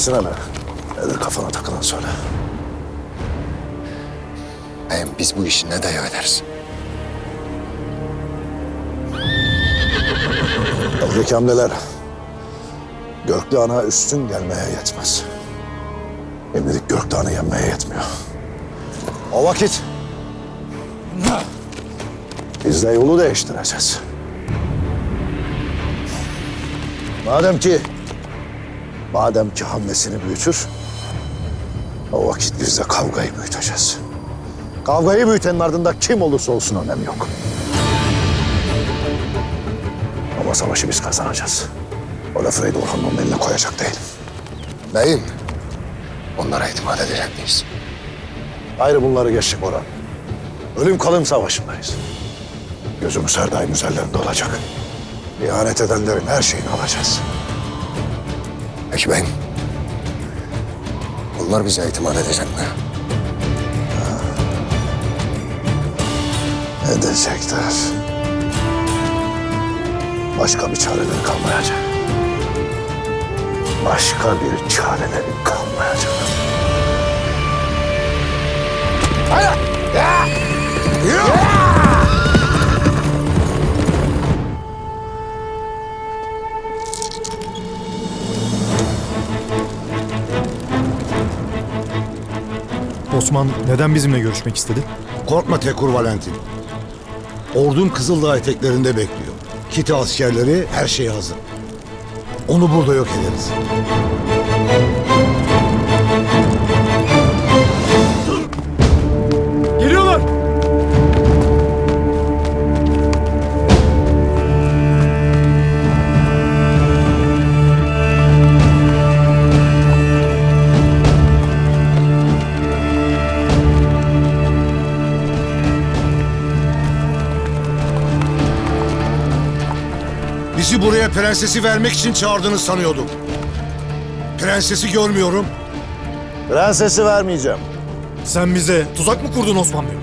söylesene be. Nedir kafana takılan söyle. Beyim biz bu işi ne devam ederiz? Eldeki hamleler Görklü Ana üstün gelmeye yetmez. Şimdilik Gökdağ'ını yenmeye yetmiyor. O vakit biz de yolu değiştireceğiz. Madem ki madem ki hamlesini büyütür o vakit biz de kavgayı büyüteceğiz. Kavgayı büyütenin ardında kim olursa olsun önemi yok. Ama savaşı biz kazanacağız. O lafı Reyd Orhan'ın eline koyacak değil. Beyim, onlara itimat edecek miyiz? Ayrı bunları geçtik Orhan. Ölüm kalım savaşındayız. Gözümüz her daim üzerlerinde olacak. İhanet edenlerin her şeyini alacağız. Peki beyim, onlar bize itimat edecek mi? Edecekler. Başka bir çareleri kalmayacak. Başka bir çareleri kalmayacak. Osman neden bizimle görüşmek istedi? Korkma Tekur Valentin. Ordum Kızıldağ eteklerinde bekliyor. Kiti askerleri her şey hazır. Onu burada yok ederiz. Bizi buraya prensesi vermek için çağırdığını sanıyordum. Prensesi görmüyorum. Prensesi vermeyeceğim. Sen bize tuzak mı kurdun Osman Bey?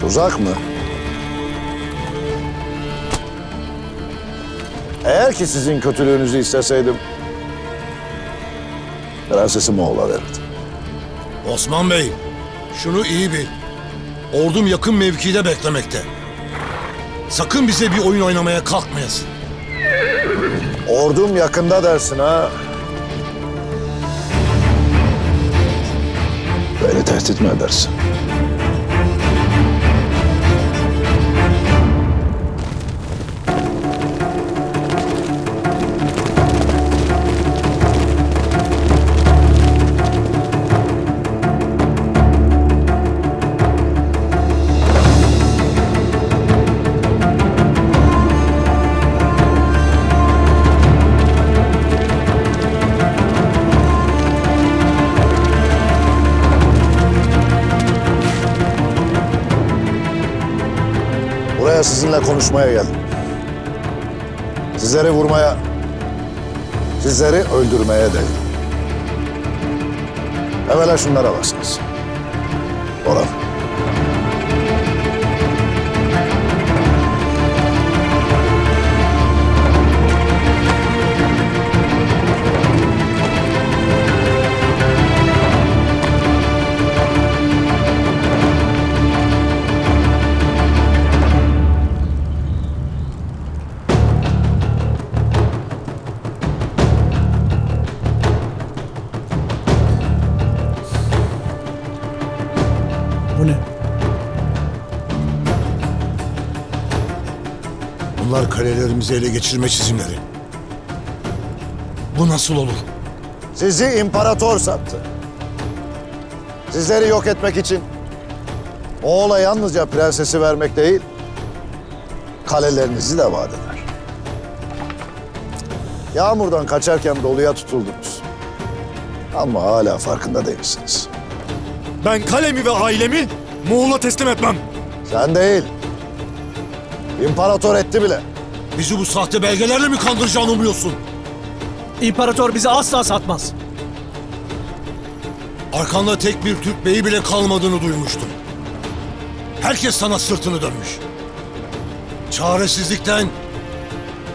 Tuzak mı? Eğer ki sizin kötülüğünüzü isteseydim... ...prensesi Moğol'a verirdim. Osman Bey, şunu iyi bil. Ordum yakın mevkide beklemekte. Sakın bize bir oyun oynamaya kalkmayasın. Ordum yakında dersin ha. Beni tehdit mi edersin? Sizinle konuşmaya geldim. Sizleri vurmaya, sizleri öldürmeye değil. Evvela şunlara basınız. Orhan. Bu ne? Bunlar kalelerimizi ele geçirme çizimleri. Bu nasıl olur? Sizi imparator sattı. Sizleri yok etmek için Moğol'a yalnızca prensesi vermek değil, kalelerinizi de vaat eder. Yağmurdan kaçarken doluya tutuldunuz. Ama hala farkında değilsiniz. Ben kalemi ve ailemi Moğol'a teslim etmem. Sen değil. İmparator etti bile. Bizi bu sahte belgelerle mi kandıracağını umuyorsun? İmparator bizi asla satmaz. Arkanda tek bir Türk beyi bile kalmadığını duymuştum. Herkes sana sırtını dönmüş. çaresizlikten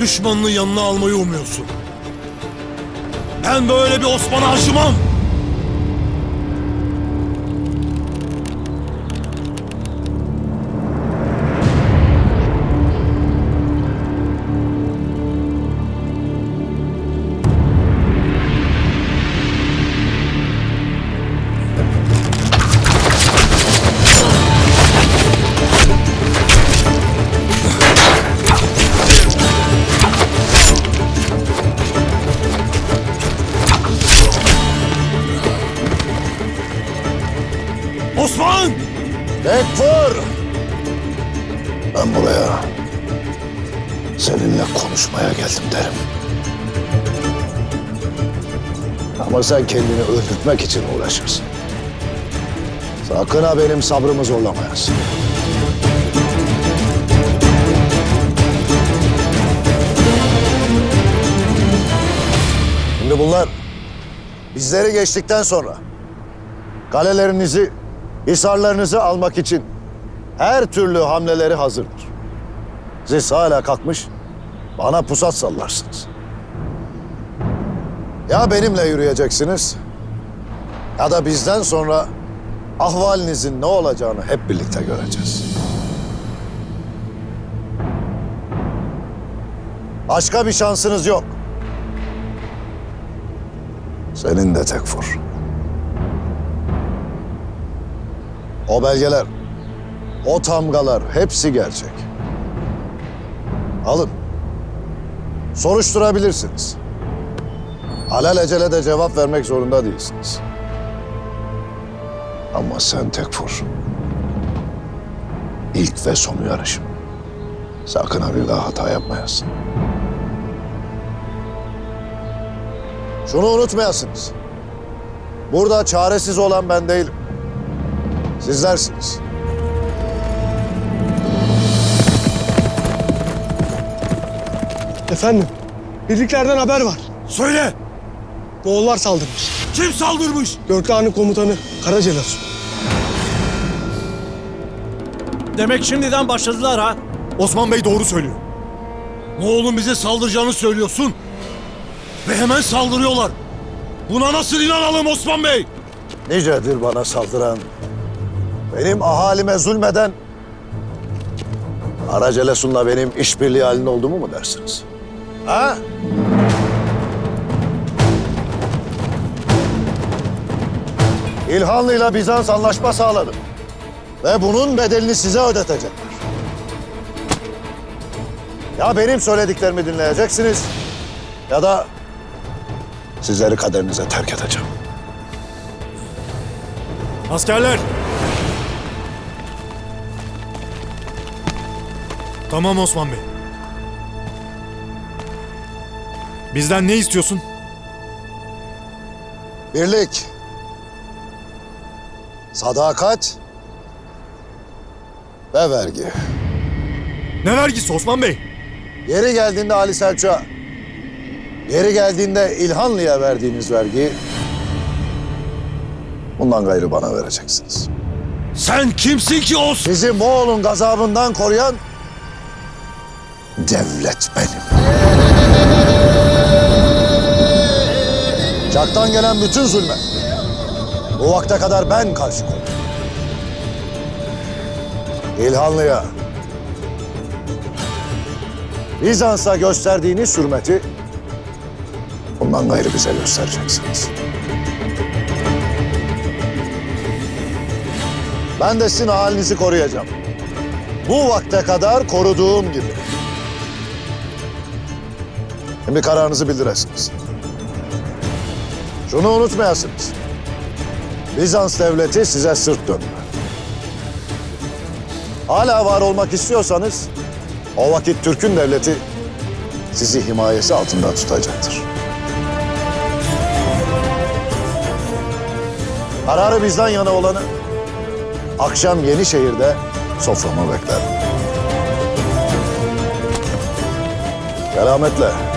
düşmanını yanına almayı umuyorsun. Ben böyle bir Osman'a acımam. Tekfur! Ben buraya seninle konuşmaya geldim derim. Ama sen kendini öldürtmek için uğraşırsın. Sakın ha benim sabrımı zorlamayasın. Şimdi bunlar bizleri geçtikten sonra kalelerinizi, hisarlarınızı almak için her türlü hamleleri hazırdır. Siz hala kalkmış bana pusat sallarsınız. Ya benimle yürüyeceksiniz ya da bizden sonra ahvalinizin ne olacağını hep birlikte göreceğiz. Başka bir şansınız yok. Senin de Tekfur. O belgeler, o tamgalar hepsi gerçek. Alın. Soruşturabilirsiniz. Alelacele de cevap vermek zorunda değilsiniz. Ama sen Tekfur. İlk ve son uyarışım. Sakın ha bir daha hata yapmayasın. Şunu unutmayasınız. Burada çaresiz olan ben değilim. Sizlersiniz. Efendim, birliklerden haber var. Söyle! Moğollar saldırmış. Kim saldırmış? Gökdağ'ın komutanı Karacelasu. Demek şimdiden başladılar ha. Osman Bey doğru söylüyor. Moğol'un bize saldıracağını söylüyorsun. Ve hemen saldırıyorlar. Buna nasıl inanalım Osman Bey? Nicedir bana saldıran, benim ahalime zulmeden, Aracelesun'la benim işbirliği halinde olduğumu mu dersiniz? Ha? İlhanlı'yla Bizans anlaşma sağladı. Ve bunun bedelini size ödetecekler. Ya benim söylediklerimi dinleyeceksiniz ya da sizleri kaderinize terk edeceğim. Askerler! Tamam Osman Bey. Bizden ne istiyorsun? Birlik, sadakat ve vergi. Ne vergisi Osman Bey? Yeri geldiğinde Ali Selçuk'a, yeri geldiğinde İlhanlı'ya verdiğiniz vergi, bundan gayrı bana vereceksiniz. Sen kimsin ki Osman? Sizi Moğol'un gazabından koruyan devlet benim. Çaktan gelen bütün zulme bu vakte kadar ben karşı koydum. İlhanlı'ya, Bizans'a gösterdiğiniz hürmeti bundan gayrı bize göstereceksiniz. Ben de sizin halinizi koruyacağım. Bu vakte kadar koruduğum gibi. Şimdi kararınızı bildiresiniz. Şunu unutmayasınız. Bizans devleti size sırt döndü. Hala var olmak istiyorsanız o vakit Türk'ün devleti sizi himayesi altında tutacaktır. Kararı bizden yana olanı akşam Yenişehir'de soframa beklerim. Selametle.